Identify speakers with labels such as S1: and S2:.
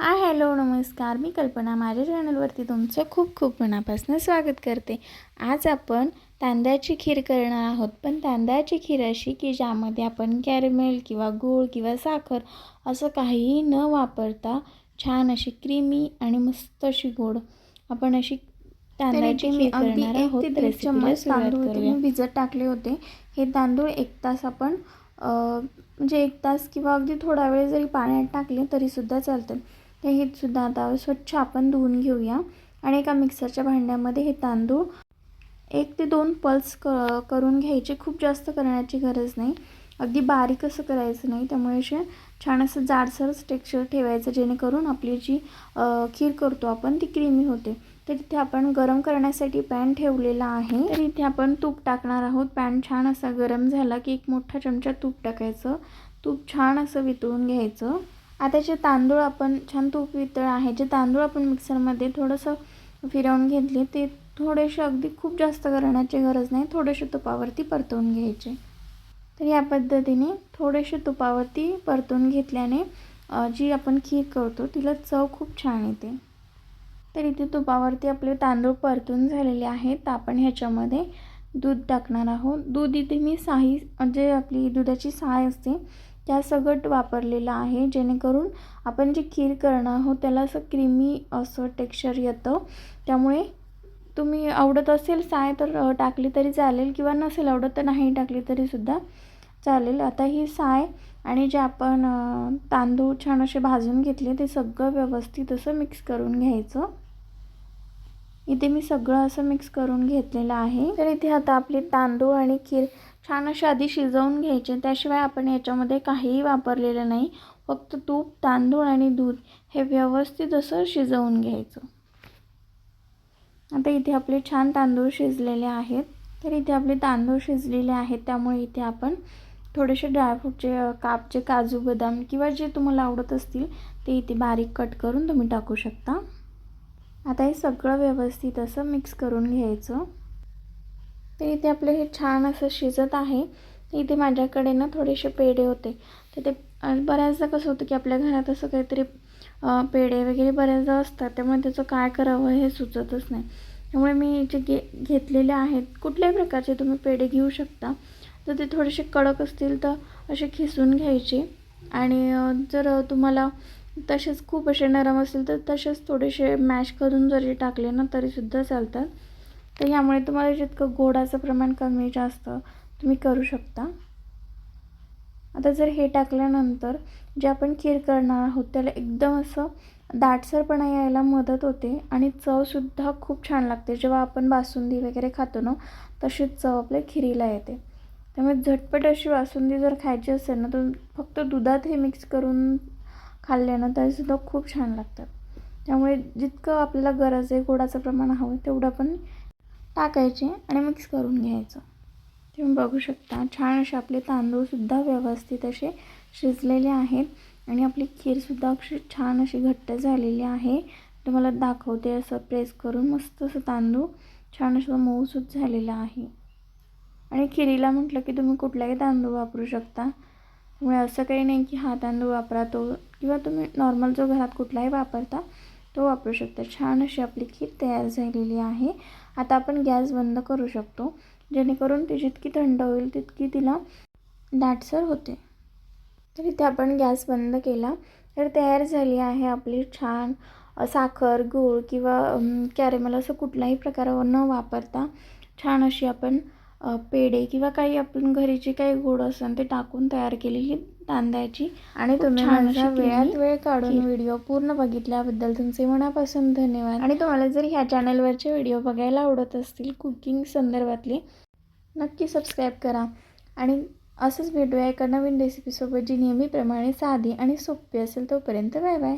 S1: Hi hello नमस्कार. मी कल्पना. माझ्या चॅनलवरती तुमचं खूप खूप मनापासून स्वागत करते. आज आपण तांदळाची खीर करणार आहोत. पण तांदळाची खीर अशी की ज्यामध्ये आपण कॅरमेल किंवा गूळ किंवा साखर असं काहीही न वापरता छान अशी क्रीमी आणि मस्त अशी गोड आपण अशी तांदळाची
S2: मी
S1: खीर
S2: अगदी
S1: करणार
S2: एक
S1: आहोत.
S2: ते दीड चम्मच तांदूळ मी भिजत टाकले होते. हे तांदूळ एक तास आपण म्हणजे एक तास किंवा अगदी थोडा वेळ जरी पाण्यात टाकले तरीसुद्धा चालतं. तर हे सुद्धा आता स्वच्छ आपण धुवून घेऊया. आणि एका मिक्सरच्या भांड्यामध्ये हे तांदूळ एक ते दोन पल्स क करून घ्यायचे. खूप जास्त करण्याची गरज नाही. अगदी बारीक असं करायचं नाही. त्यामुळे असे छान असं जाडसरच टेक्स्चर ठेवायचं जेणेकरून आपली जी खीर करतो आपण ती क्रीमी होते. तर इथे आपण गरम करण्यासाठी पॅन ठेवलेला आहे. तर इथे आपण तूप टाकणार आहोत. पॅन छान असा गरम झाला की एक मोठा चमचा तूप टाकायचं. तूप छान असं वितळून घ्यायचं. आता जे तांदूळ आपण छान तूप वितळ आहे जे तांदूळ आपण मिक्सरमध्ये थोडंसं फिरवून घेतले ते थोडेसे अगदी खूप जास्त करण्याची गरज नाही थोडेसे तुपावरती परतवून घ्यायचे. तर या पद्धतीने थोडेसे तुपावरती परतून घेतल्याने जी आपण खीर करतो तिला चव खूप छान येते. तर इथे तुपावरती आपले तांदूळ परतून झालेले आहेत तर आपण ह्याच्यामध्ये दूध टाकणार आहोत. दूध इथे मी साही म्हणजे आपली दुधाची साय असते त्या सगट वापरलेलं आहे. जेणेकरून आपण जी खीर करणार आहोत त्याला असं क्रीमी असं टेक्स्चर येतं. त्यामुळे तुम्ही आवडत असेल साय तर टाकली तरी चालेल किंवा नसेल आवडत तर नाही टाकली तरीसुद्धा चालेल. आता ही साय आणि जे आपण तांदूळ छान असे भाजून घेतले ते सगळं व्यवस्थित असं मिक्स करून घ्यायचं. इथे मी सगळं असं मिक्स करून घेतलेलं आहे. तर इथे आता आपले तांदूळ आणि खीर छान असे आधी शिजवून घ्यायचे. त्याशिवाय आपण याच्यामध्ये काहीही वापरलेलं नाही. फक्त तूप तांदूळ आणि दूध हे व्यवस्थित असं शिजवून घ्यायचं. आता इथे आपले छान तांदूळ शिजलेले आहेत. तर इथे आपले तांदूळ शिजलेले आहेत. त्यामुळे इथे आपण थोडेसे ड्रायफ्रूटचे कापचे काजू बदाम किंवा जे तुम्हाला आवडत असतील ते इथे बारीक कट करून तुम्ही टाकू शकता. आता हे सगळं व्यवस्थित असं मिक्स करून घ्यायचं. तर इथे आपलं हे छान असं शिजत आहे. इथे माझ्याकडे ना थोडेसे पेढे होते. तर ते बऱ्याचदा कसं होतं की आपल्या घरात असं काहीतरी पेढे वगैरे बऱ्याचदा असतात. त्यामुळे त्याचं काय करावं हे सुचतच नाही. त्यामुळे मी जे घे घेतलेले आहेत कुठल्याही प्रकारचे तुम्ही पेढे घेऊ शकता. तर ते थोडेसे कडक असतील तर असे खिसून घ्यायचे. आणि जर तुम्हाला तसेच खूप असे नरम असतील तर तसेच थोडेसे मॅश करून जरी टाकले ना तरीसुद्धा चालतात. तर ह्यामुळे तुम्हाला जितकं गोडाचं प्रमाण कमी जास्त तुम्ही करू शकता. आता जर हे टाकल्यानंतर जे आपण खीर करणार आहोत त्याला एकदम असं दाटसरपणा यायला मदत होते आणि चवसुद्धा खूप छान लागते. जेव्हा आपण बासुंदी वगैरे खातो ना तशीच चव आपल्या खिरीला येते. त्यामुळे झटपट अशी बासुंदी जर खायची असेल ना तर फक्त दुधात हे मिक्स करून खाल्ले ना तरीसुद्धा खूप छान लागतात. त्यामुळे जितकं आपल्याला गरज आहे गोडाचं प्रमाण हवं तेवढं आपण टाकायचे आणि मिक्स करून घ्यायचं. तुम्ही बघू शकता छान असे आपले तांदूळसुद्धा व्यवस्थित असे शिजलेले आहेत आणि आपली खीरसुद्धा अशी छान अशी घट्ट झालेली आहे. तुम्हाला दाखवते असं प्रेस करून मस्त असं तांदूळ छान असं मऊसूत झालेलं आहे. आणि खिरीला म्हटलं की तुम्ही कुठलाही तांदूळ वापरू शकता. त्यामुळे असं काही नाही की हा तांदूळ वापरा तो किंवा तुम्ही नॉर्मल जो घरात कुठलाही वापरता तो वापरू शकता. छान अशी आपली खीर तयार झालेली आहे. आता आपण गॅस बंद करू शकतो. जेणेकरून ती जितकी थंड होईल तितकी तिला दाटसर होते. तर इथे आपण गॅस बंद केला. तर तयार झाली आहे आपली छान साखर गूळ किंवा कॅरेमल असं कुठलाही प्रकार न वापरता छान अशी आपण पेढे किंवा काही आपण घरी जे काही गोड असेल ते टाकून तयार केलेली तांदळाची. आणि तुम्ही माझा वेळात वेळ काढून. व्हिडिओ पूर्ण बघितल्याबद्दल तुमचे मनापासून धन्यवाद. आणि तुम्हाला जर ह्या चॅनलवरचे व्हिडिओ बघायला आवडत असतील कुकिंग संदर्भातले नक्की सबस्क्राईब करा. आणि असंच भेटूया एका नवीन रेसिपीसोबत जी नेहमीप्रमाणे साधी आणि सोपी असेल तोपर्यंत बाय बाय.